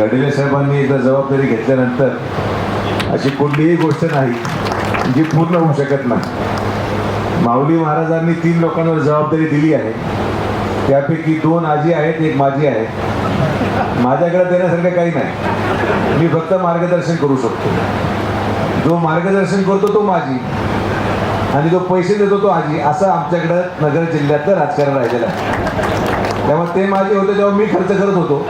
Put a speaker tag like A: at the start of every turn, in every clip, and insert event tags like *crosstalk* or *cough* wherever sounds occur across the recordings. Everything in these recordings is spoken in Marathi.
A: गडिले साहेबांनी एकदा जबाबदारी घेतल्यानंतर अशी कुठलीही गोष्ट नाही जी पूर्ण होऊ शकत नाही. माऊली महाराजांनी तीन लोकांवर जबाबदारी दिली आहे. त्यापैकी दोन आजी आहेत एक माझी आहे. माझ्याकडे देण्यासारखं काही नाही. मी फक्त मार्गदर्शन करू शकतो. जो मार्गदर्शन करतो तो माझी आणि जो पैसे देतो तो आजी. असं आमच्याकडं नगर जिल्ह्यातलं राजकारण राहिलेलं आहे. त्यामुळे ते माझे होते तेव्हा मी खर्च करत होतो.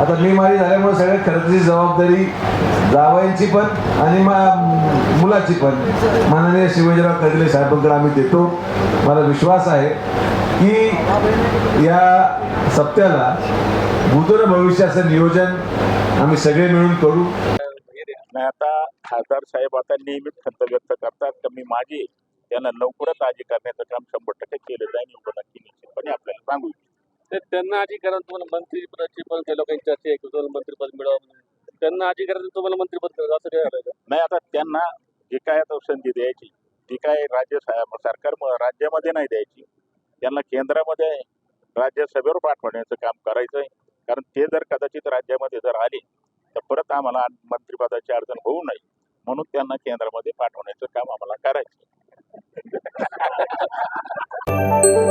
A: आता मी माझी झाल्यामुळे सगळ्या खर्चाची जबाबदारी जावयांची पण आणि मुलाची पण. माननीय शिवाजीराव कदले साहेबांकडे आम्ही देतो. मला विश्वास आहे की या सप्त्याला भूतूर भविष्याचं नियोजन आम्ही सगळे मिळून करू.
B: आता खासदार साहेब आता नेहमीच खंत व्यक्त करतात. तर मी माझी त्यांना लवकरच आजी करण्याचं काम शंभर टक्के केलं जाईल एवढं नक्की निश्चितपणे आपल्याला सांगू
C: तर त्यांना अधिकारण तुम्हाला मंत्रिपदाची पण काही लोकांची चर्चा आहे की तुम्हाला मंत्रिपद मिळावं म्हणून. त्यांना अधिकारण तुम्हाला मंत्रिपद करायचं असं काय झालं
B: नाही आता त्यांना जे काय आता संधी द्यायची ती काय राज्य सरकार राज्यामध्ये नाही द्यायची त्यांना केंद्रामध्ये राज्यसभेवर पाठवण्याचं काम करायचं आहे कारण ते जर कदाचित राज्यामध्ये जर आले तर परत आम्हाला मंत्रिपदाची अडचण होऊ नये म्हणून त्यांना केंद्रामध्ये पाठवण्याचं काम आम्हाला करायचं. *laughs*